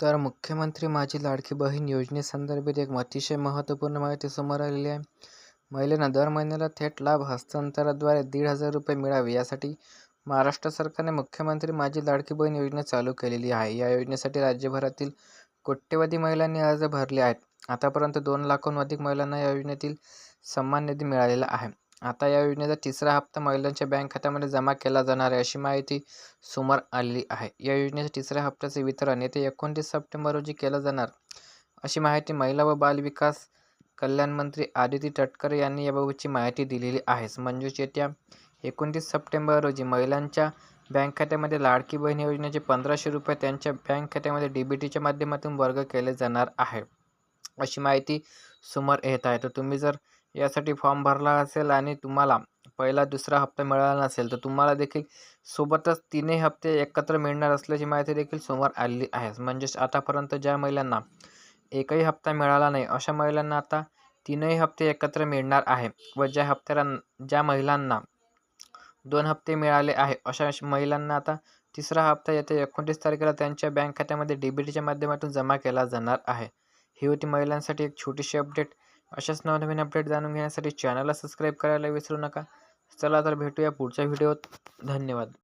तर मुख्यमंत्री माझी लाडकी बहीण योजनेसंदर्भात एक अतिशय महत्त्वपूर्ण माहिती समोर आलेली आहे. महिलांना दर महिन्याला थेट लाभ हस्तांतराद्वारे दीड हजार रुपये मिळावे यासाठी महाराष्ट्र सरकारने मुख्यमंत्री माझी लाडकी बहीण योजना चालू केलेली आहे. या योजनेसाठी राज्यभरातील कोट्यवधी महिलांनी अर्ज भरले आहेत. आतापर्यंत दोन लाखाहून अधिक महिलांना या योजनेतील सन्मान निधी मिळालेला आहे. आता या योजनेचा तिसरा हप्ता महिलांच्या बँक खात्यामध्ये जमा केला जाणार आहे अशी माहिती समोर आली आहे. या योजनेच्या तिसऱ्या हप्त्याचे वितरण येत्या एकोणतीस सप्टेंबर रोजी केलं जाणार. अशी माहिती महिला व बालविकास कल्याण मंत्री आदिती तटकरे यांनी याबाबतची माहिती दिलेली आहे. म्हणजेच येत्या एकोणतीस सप्टेंबर रोजी महिलांच्या बँक खात्यामध्ये लाडकी बहीण योजनेचे पंधराशे रुपये त्यांच्या बँक खात्यामध्ये डी बी टीच्या माध्यमातून वर्ग केले जाणार आहे. अशी माहिती समोर येत आहे. तर तुम्ही जर यासाठी फॉर्म भरला असेल आणि तुम्हाला पहिला दुसरा हप्ता मिळाला नसेल तर तुम्हाला देखील सोबतच तीनही हप्ते एकत्र मिळणार असल्याची माहिती देखील समोर आलेली आहे. म्हणजेच आतापर्यंत ज्या महिलांना एकही हप्ता मिळाला नाही अशा महिलांना आता तीनही हप्ते एकत्र मिळणार आहे व ज्या हप्त्याला ज्या महिलांना दोन हप्ते मिळाले आहे अशा महिलांना आता तिसरा हप्ता येत्या एकोणतीस तारखेला त्यांच्या बँक खात्यामध्ये डी बी टीच्या माध्यमातून जमा केला जाणार आहे. ही होती महिलांसाठी एक छोटीशी अपडेट. अशाच नवनवीन अपडेट जाणून घेण्यासाठी चॅनलला सबस्क्राईब करायला विसरू नका. चला तर भेटूया पुढच्या व्हिडिओत. धन्यवाद.